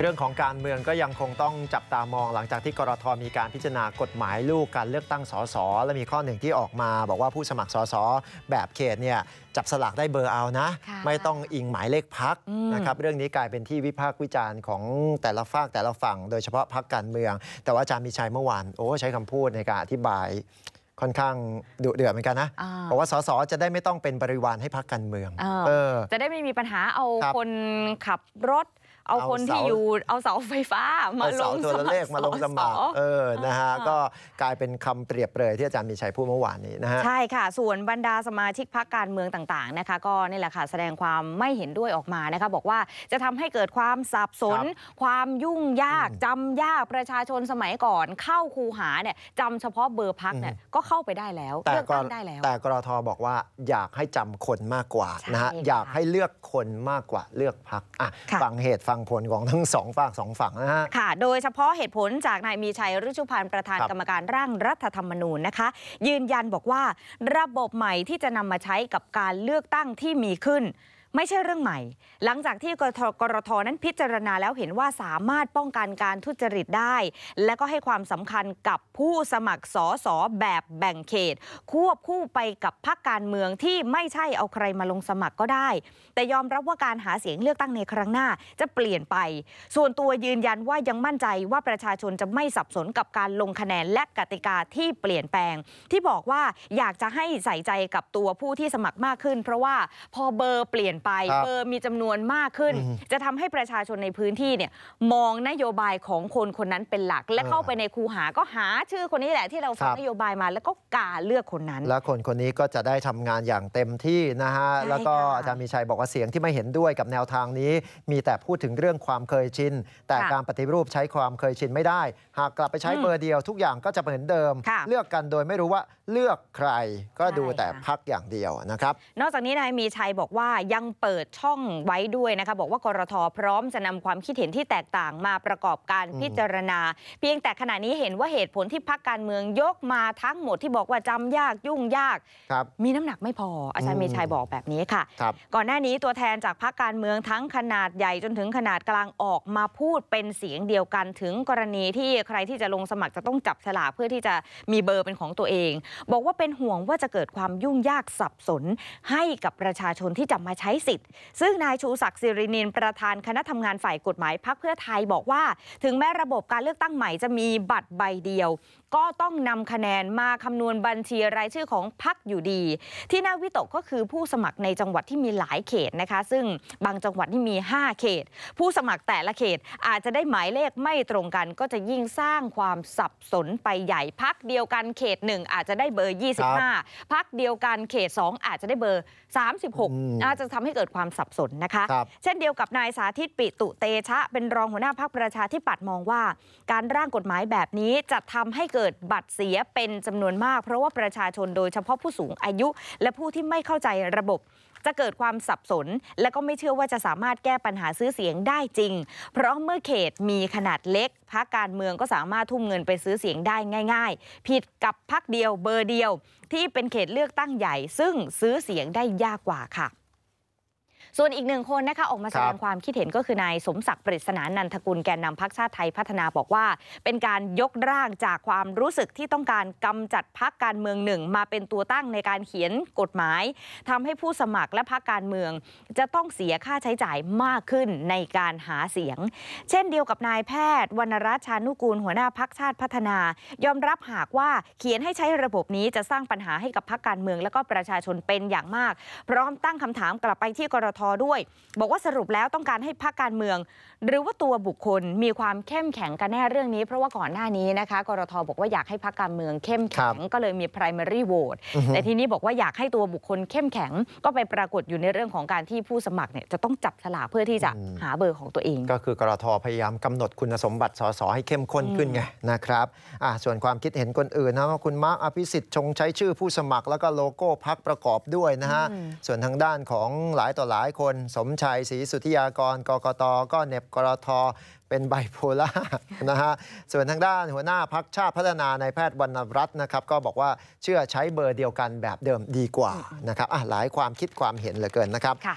เรื่องของการเมืองก็ยังคงต้องจับตามองหลังจากที่กรทมีการพิจารณากฎหมายลูกการเลือกตั้งสสและมีข้อหนึ่งที่ออกมา บอกว่าผู้สมัครสสแบบเขตเนี่ยจับสลากได้เบอร์เอานะค่ะไม่ต้องอิงหมายเลขพักอืมนะครับเรื่องนี้กลายเป็นที่วิพากษ์วิจารณ์ของแต่ละฝากแต่ละฝั่ง โดยเฉพาะพักการเมือง แต่ว่าอาจารย์มีชัยเมื่อวานโอ้ใช้คำพูดในการอธิบายค่อนข้างดุเดือดเหมือนกันนะอ่าบอกว่าสสจะได้ไม่ต้องเป็นบริวารให้พักการเมืองเออเออจะได้ไม่มีปัญหาเอาครับคนขับรถ เอาเอาคนที่เสาอยู่เอาเสาไฟฟ้ามาเอาลเสางตัวละเลขมาลงสมัครสเออนะฮะอ่าก็กลายเป็นคำเปรียบเปรยที่อาจารย์มีชัยพูดเมื่อวานนี้นะฮะใช่ค่ะ ส่วนบรรดาสมาชิกพรรคการเมืองต่างๆนะคะ ก็นี่แหละค่ะแสดงความไม่เห็นด้วยออกมานะคะบอกว่าจะทำให้เกิดความสับสนครับความยุ่งยากอืมจำยากประชาชนสมัยก่อนเข้าคูหาเนี่ยจำเฉพาะเบอร์พักเนี่ยก็เข้าไปได้แล้วแต่เลือกกตั้รงได้แล้ว แต่กรทบอกว่าอยากให้จำคนมากกว่าใช่นะฮะค่ะอยากให้เลือกคนมากกว่าเลือกพักอะค่ะฟังเหตุฟังผลของทั้งสองฝากสองฝั่งนะฮะค่ะ โดยเฉพาะเหตุผลจากนายมีชัยฤชุพันธ์ประธานครับกรรมการร่างรัฐธรรมนูญนะคะ ยืนยันบอกว่า ระบบใหม่ที่จะนำมาใช้กับการเลือกตั้งที่มีขึ้น ไม่ใช่เรื่องใหม่ หลังจากที่กรทนั้นพิจารณาแล้วเห็นว่าสามารถป้องกันการทุจริตได้ และก็ให้ความสำคัญกับผู้สมัครสอสอแบบแบ่งเขต ควบคู่ไปกับพรรคการเมืองที่ไม่ใช่เอาใครมาลงสมัครก็ได้ แต่ยอมรับว่าการหาเสียงเลือกตั้งในครั้งหน้าจะเปลี่ยนไป ส่วนตัวยืนยันว่ายังมั่นใจว่าประชาชนจะไม่สับสนกับการลงคะแนนและกติกาที่เปลี่ยนแปลง ที่บอกว่าอยากจะให้ใส่ใจกับตัวผู้ที่สมัครมากขึ้น เพราะว่าพอเบอร์เปลี่ยนไปครับเบอร์มีจำนวนมากขึ้นอืมจะทำให้ประชาชนในพื้นที่เนี่ยมองนโยบายของคนคนนั้นเป็นหลัก และเออเข้าไปในคูหาก็หาชื่อคนนี้แหละที่เราฟังครับนโยบายมา แล้วก็กาเลือกคนนั้น และคนคนนี้ก็จะได้ทำงานอย่างเต็มที่นะฮะใช่แล้วก็ค่ะอาจารย์มีชัยบอกว่าเสียงที่ไม่เห็นด้วยกับแนวทางนี้ มีแต่พูดถึงเรื่องความเคยชิน แต่ค่ะการปฏิรูปใช้ความเคยชินไม่ได้ หากกลับไปใช้อืมเบอร์เดียวทุกอย่างก็จะเหมือนเดิมค่ะเลือกกันโดยไม่รู้ว่าเลือกใครก็ใช่ดูแต่ค่ะพักอย่างเดียวนะครับ นอกจากนี้นายมีชัยบอกว่ายังเปิดช่องไว้ด้วยนะคะบอกว่ากรทพร้อมจะนำความคิดเห็นที่แตกต่างมาประกอบการอืมพิจารณา เพียงแต่ขณะนี้เห็นว่าเหตุผลที่พักการเมืองยกมาทั้งหมดที่บอกว่าจำยากยุ่งยากครับมีน้ำหนักไม่พออาจารย์อืมมีชัยบอกแบบนี้ค่ะครับก่อนหน้านี้ตัวแทนจากพรรคการเมืองทั้งขนาดใหญ่จนถึงขนาดกลางออกมาพูดเป็นเสียงเดียวกันถึงกรณีที่ใครที่จะลงสมัครจะต้องจับฉลากเพื่อที่จะมีเบอร์เป็นของตัวเอง บอกว่าเป็นห่วงว่าจะเกิดความยุ่งยากสับสนให้กับประชาชนที่จะมาใช้สิทธิ์ ซึ่งนายชูศักดิ์สิรินินประธานคณะทำงานฝ่ายกฎหมายพรรคเพื่อไทยบอกว่า ถึงแม้ระบบการเลือกตั้งใหม่จะมีบัตรใบเดียว ก็ต้องนำคะแนนมาคำนวณบัญชีรายชื่อของพรรคอยู่ดี ที่น่าวิตกก็คือผู้สมัครในจังหวัดที่มีหลายเขตนะคะ ซึ่งบางจังหวัดที่มี 5 เขต ผู้สมัครแต่ละเขตอาจจะได้หมายเลขไม่ตรงกัน ก็จะยิ่งสร้างความสับสนไปใหญ่พักเดียวกันเขต 1 อาจจะได้เบอร์ 25 พักเดียวกันเขต 2 อาจจะได้เบอร์ 36 อาจจะทำให้เกิดความสับสนนะคะครับเช่นเดียวกับนายสาธิตปิตุเตชะ เป็นรองหัวหน้าพักประชาธิปัตย์มองว่า การร่างกฎหมายแบบนี้จะทำให้เกิดิดบัตรเสียเป็นจำนวนมาก เพราะว่าประชาชนโดยเฉพาะผู้สูงอายุ และผู้ที่ไม่เข้าใจระบบจะเกิดความสับสน และก็ไม่เชื่อว่าจะสามารถแก้ปัญหาซื้อเสียงได้จริง เพราะเมื่อเขตมีขนาดเล็กพักการเมืองก็สามารถทุ่มเงินไปซื้อเสียงได้ง่าย ๆ ผิดกับพักเดียวเบอร์เดียว ที่เป็นเขตเลือกตั้งใหญ่ ซึ่งซื้อเสียงได้ยากกว่าค่ะ ส่วนอีกหนึ่งคนนะคะออกมาแสดงความคิดเห็นก็คือนายสมศักดิ์ปริศนานันทกุลแกนนำพักชาติไทยพัฒนาบอกว่า เป็นการยกร่างจากความรู้สึกที่ต้องการกำจัดพักการเมืองหนึ่งมาเป็นตัวตั้งในการเขียนกฎหมายทำให้ผู้สมัครและพักการเมือง จะต้องเสียค่าใช้จ่ายมากขึ้นในการหาเสียง เช่นเดียวกับนายแพทย์ วรรณรัชชานุกูลหัวหน้าพักชาติพัฒนา ยอมรับหากว่าเขียนให้ใช้ระบบนี้จะสร้างปัญหาให้กับพักการเมือง และก็ประชาชนเป็นอย่างมาก พร้อมตั้งคำถามกลับไปที่กรทด้วย บอกว่าสรุปแล้วต้องการให้พักการเมือง หรือว่าตัวบุคคลมีความเข้มแข็งกันแน่เรื่องนี้ เพราะว่าก่อนหน้านี้นะคะกรทบอกว่าอยากให้พักการเมืองเข้มแข็งก็เลยมี primary vote อือฮึแต่ทีนี้บอกว่าอยากให้ตัวบุคคลเข้มแข็งก็ไปปรากฏอยู่ในเรื่องของการที่ผู้สมัครเนี่ยจะต้องจับฉลากเพื่อที่จะอืมหาเบอร์ของตัวเอง ก็คือกรทพยายามกำหนดคุณสมบัติสสให้เข้มข้นขึ้นไงนะครับอะส่วนความคิดเห็นคนอื่นนะว่าคุณมาร์คอภิสิทธิ์ชงใช้ชื่อผู้สมัครแล้วก็โลโก้พักประกอบด้วยนะฮะอืมส่วนทางด้านของหลายต่อหลายคนสมชัยศรีสุธิยากรกกตก็เน็บกรทเป็นไบโพล่านะฮะส่วนทางด้านหัวหน้าพักชาติพัฒนาในายแพทย์วรรณรัตน์นะครับ ก็บอกว่าเชื่อใช้เบอร์เดียวกันแบบเดิมดีกว่านะครับหลายความคิดความเห็นเหลือเกินนะครับ